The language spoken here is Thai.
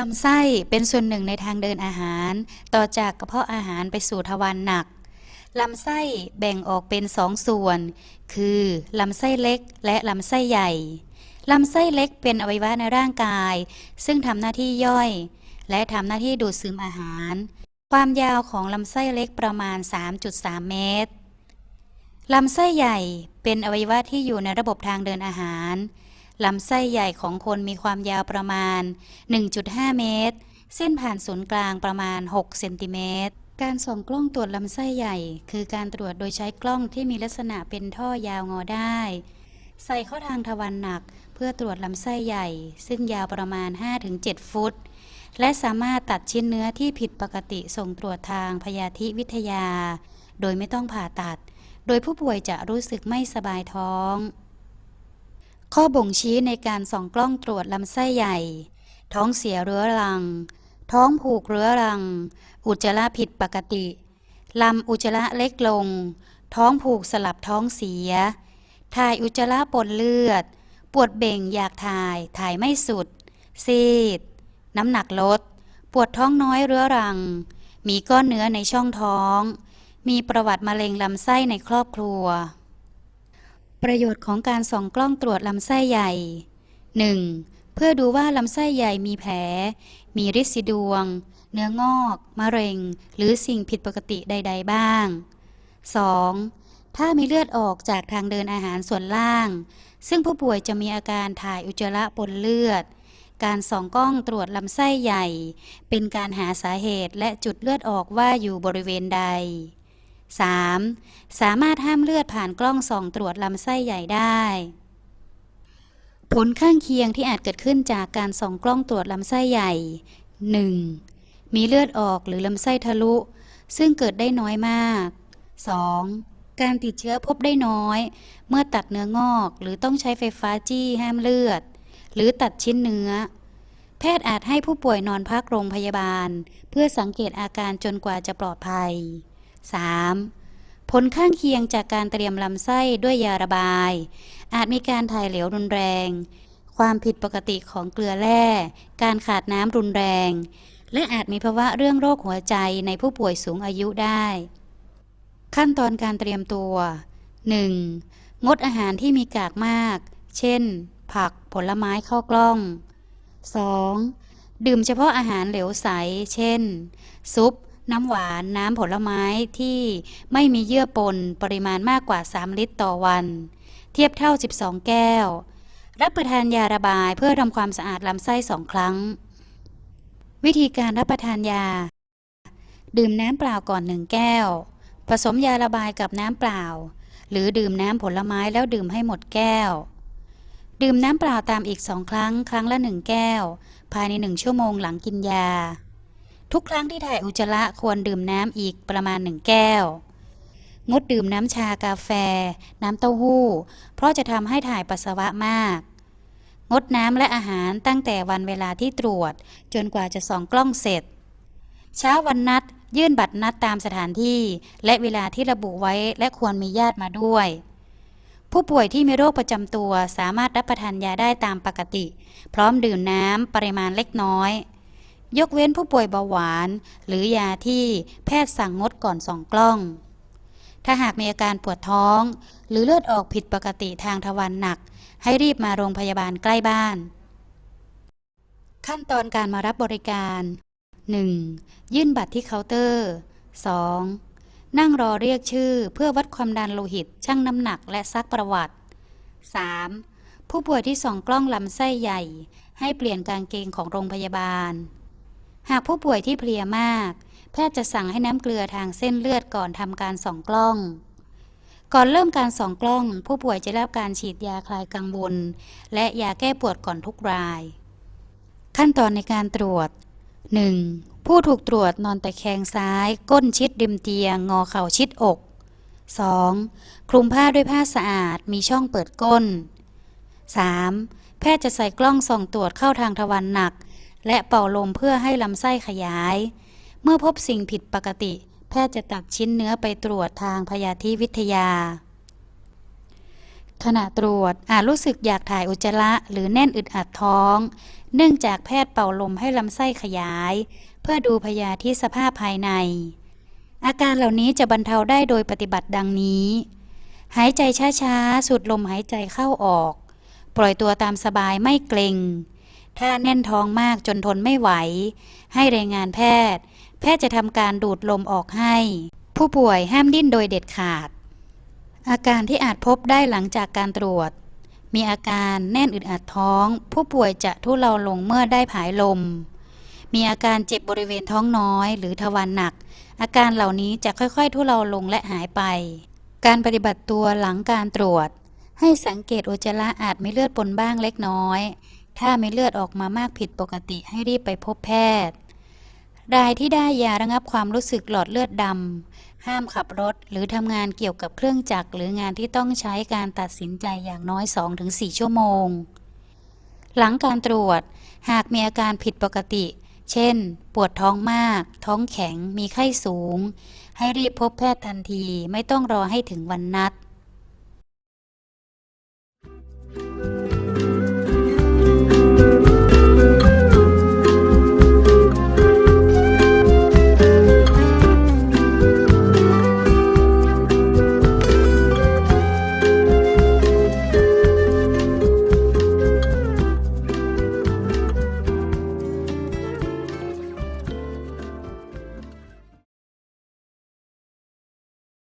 ลำไส้เป็นส่วนหนึ่งในทางเดินอาหาร ต่อจากกระเพาะอาหารไปสู่ทวารหนักลำไส้แบ่งออกเป็นสองส่วน คือลำไส้เล็กและลำไส้ใหญ่ลำไส้เล็กเป็นอวัยวะในร่างกาย ซึ่งทำหน้าที่ย่อย และทำหน้าที่ดูดซึมอาหาร ความยาวของลำไส้เล็กประมาณ 3.3 เมตรลำไส้ใหญ่เป็นอวัยวะที่อยู่ในระบบทางเดินอาหาร ลำไส้ใหญ่ของคนมีความยาวประมาณ 1.5 เมตร เส้นผ่านศูนย์กลางประมาณ 6 เซนติเมตรการส่องกล้องตรวจลำไส้ใหญ่ คือการตรวจโดยใช้กล้องที่มีลักษณะเป็นท่อยาวงอได้ ใส่เข้าทางทวารหนักเพื่อตรวจลำไส้ใหญ่ ซึ่งยาวประมาณ 5-7 ฟุต และสามารถตัดชิ้นเนื้อที่ผิดปกติส่งตรวจทางพยาธิวิทยา โดยไม่ต้องผ่าตัด โดยผู้ป่วยจะรู้สึกไม่สบายท้อง ข้อบ่งชี้ในการส่องกล้องตรวจลำไส้ใหญ่ ท้องเสียเรื้อรัง ท้องผูกเรื้อรัง อุจจาระผิดปกติ ลำอุจจาระเล็กลง ท้องผูกสลับท้องเสีย ถ่ายอุจจาระปนเลือด ปวดเบ่งอยากถ่าย ถ่ายไม่สุด ซีด น้ำหนักลด ปวดท้องน้อยเรื้อรัง มีก้อนเนื้อในช่องท้อง มีประวัติมะเร็งลำไส้ในครอบครัว ประโยชน์ของการส่องกล้องตรวจลำไส้ใหญ่ 1. เพื่อดูว่าลำไส้ใหญ่มีแผล มีริดสีดวง เนื้องอก มะเร็ง หรือสิ่งผิดปกติใด ๆ บ้าง 2. ถ้ามีเลือดออกจากทางเดินอาหารส่วนล่าง ซึ่งผู้ป่วยจะมีอาการถ่ายอุจจาระปนเลือด การส่องกล้องตรวจลำไส้ใหญ่ เป็นการหาสาเหตุและจุดเลือดออกว่าอยู่บริเวณใด 3. สามารถห้ามเลือดผ่านกล้องส่องตรวจลำไส้ใหญ่ได้ ผลข้างเคียงที่อาจเกิดขึ้นจากการส่องกล้องตรวจลำไส้ใหญ่ 1. มีเลือดออกหรือลำไส้ทะลุ ซึ่งเกิดได้น้อยมาก 2. การติดเชื้อพบได้น้อย เมื่อตัดเนื้องอกหรือต้องใช้ไฟฟ้าจี้ห้ามเลือด หรือตัดชิ้นเนื้อแพทย์อาจให้ผู้ป่วยนอนพักโรงพยาบาล เพื่อสังเกตอาการจนกว่าจะปลอดภัย 3. ผลข้างเคียงจากการเตรียมลำไส้ด้วยยาระบาย อาจมีการถ่ายเหลวรุนแรง ความผิดปกติของเกลือแร่ การขาดน้ำรุนแรง และอาจมีภาวะเรื่องโรคหัวใจในผู้ป่วยสูงอายุได้ ขั้นตอนการเตรียมตัว 1. งดอาหารที่มีกากมาก เช่น ผักผลไม้เข้ากล้อง 2. ดื่มเฉพาะอาหารเหลวใส เช่น ซุป น้ำหวานน้ำผลไม้ที่ไม่มีเยื่อปนปริมาณมากกว่า 3 ลิตรต่อวัน เทียบเท่า 12 แก้ว รับประทานยาระบายเพื่อทำความสะอาดลำไส้สองครั้ง วิธีการรับประทานยา ดื่มน้ำเปล่าก่อนหนึ่งแก้ว ผสมยาระบายกับน้ำเปล่า หรือดื่มน้ำผลไม้แล้วดื่มให้หมดแก้ว ดื่มน้ำเปล่าตามอีกสองครั้ง ครั้งละหนึ่งแก้ว ภายในหนึ่งชั่วโมงหลังกินยา ทุกครั้งที่ถ่ายอุจจาระควรดื่มน้ำอีกประมาณหนึ่งแก้ว งดดื่มน้ำชากาแฟ น้ำเต้าหู้ เพราะจะทำให้ถ่ายปัสสาวะมาก งดน้ำและอาหารตั้งแต่วันเวลาที่ตรวจ จนกว่าจะส่องกล้องเสร็จ เช้าวันนัด ยื่นบัตรนัดตามสถานที่ และเวลาที่ระบุไว้และควรมีญาติมาด้วยผู้ป่วยที่มีโรคประจำตัวสามารถรับประทานยาได้ตามปกติ พร้อมดื่มน้ำปริมาณเล็กน้อย ยกเว้นผู้ป่วยเบาหวาน หรือยาที่แพทย์สั่งงดก่อนส่องกล้อง ถ้าหากมีอาการปวดท้อง หรือเลือดออกผิดปกติทางทวารหนัก ให้รีบมาโรงพยาบาลใกล้บ้าน ขั้นตอนการมารับบริการ 1. ยื่นบัตรที่เคาน์เตอร์ 2. นั่งรอเรียกชื่อเพื่อวัดความดันโลหิต ชั่งน้ำหนักและซักประวัติ 3. ผู้ป่วยที่ส่องกล้องลำไส้ใหญ่ ให้เปลี่ยนกางเกงของโรงพยาบาล หากผู้ป่วยที่เพลียมาก แพทย์จะสั่งให้น้ำเกลือทางเส้นเลือดก่อนทำการส่องกล้อง ก่อนเริ่มการส่องกล้อง ผู้ป่วยจะรับการฉีดยาคลายกังวล และยาแก้ปวดก่อนทุกราย ขั้นตอนในการตรวจ 1. ผู้ถูกตรวจนอนแตะแคงซ้าย ก้นชิดริมเตียง งอเข่าชิดอก 2. คลุมผ้าด้วยผ้าสะอาดมีช่องเปิดก้น 3. แพทย์จะใส่กล้องส่องตรวจเข้าทางทวารหนัก และเป่าลมเพื่อให้ลำไส้ขยาย เมื่อพบสิ่งผิดปกติ แพทย์จะตัดชิ้นเนื้อไปตรวจทางพยาธิวิทยา ขณะตรวจอาจรู้สึกอยากถ่ายอุจจาระหรือแน่นอึดอัดท้อง เนื่องจากแพทย์เป่าลมให้ลำไส้ขยาย เพื่อดูพยาธิสภาพภายใน อาการเหล่านี้จะบรรเทาได้โดยปฏิบัติดังนี้ หายใจช้าๆ สูดลมหายใจเข้าออก ปล่อยตัวตามสบายไม่เกร็ง ถ้าแน่นท้องมากจนทนไม่ไหว ให้รายงานแพทย์ แพทย์จะทำการดูดลมออกให้ ผู้ป่วยห้ามดิ้นโดยเด็ดขาด อาการที่อาจพบได้หลังจากการตรวจ มีอาการแน่นอึดอัดท้อง ผู้ป่วยจะทุเลาลงเมื่อได้ผายลม มีอาการเจ็บบริเวณท้องน้อยหรือทวารหนัก อาการเหล่านี้จะค่อยๆ ทุเลาลงและหายไป การปฏิบัติตัวหลังการตรวจ ให้สังเกตอุจจาระอาจมีเลือดปนบ้างเล็กน้อย ถ้ามีเลือดออกมามากผิดปกติให้รีบไปพบแพทย์ รายที่ได้ยาระงับความรู้สึกหลอดเลือดดำ ห้ามขับรถหรือทำงานเกี่ยวกับเครื่องจักรหรืองานที่ต้องใช้การตัดสินใจอย่างน้อย 2-4 ชั่วโมง หลังการตรวจ หากมีอาการผิดปกติ เช่น ปวดท้องมาก ท้องแข็ง มีไข้สูง ให้รีบพบแพทย์ทันที ไม่ต้องรอให้ถึงวันนัด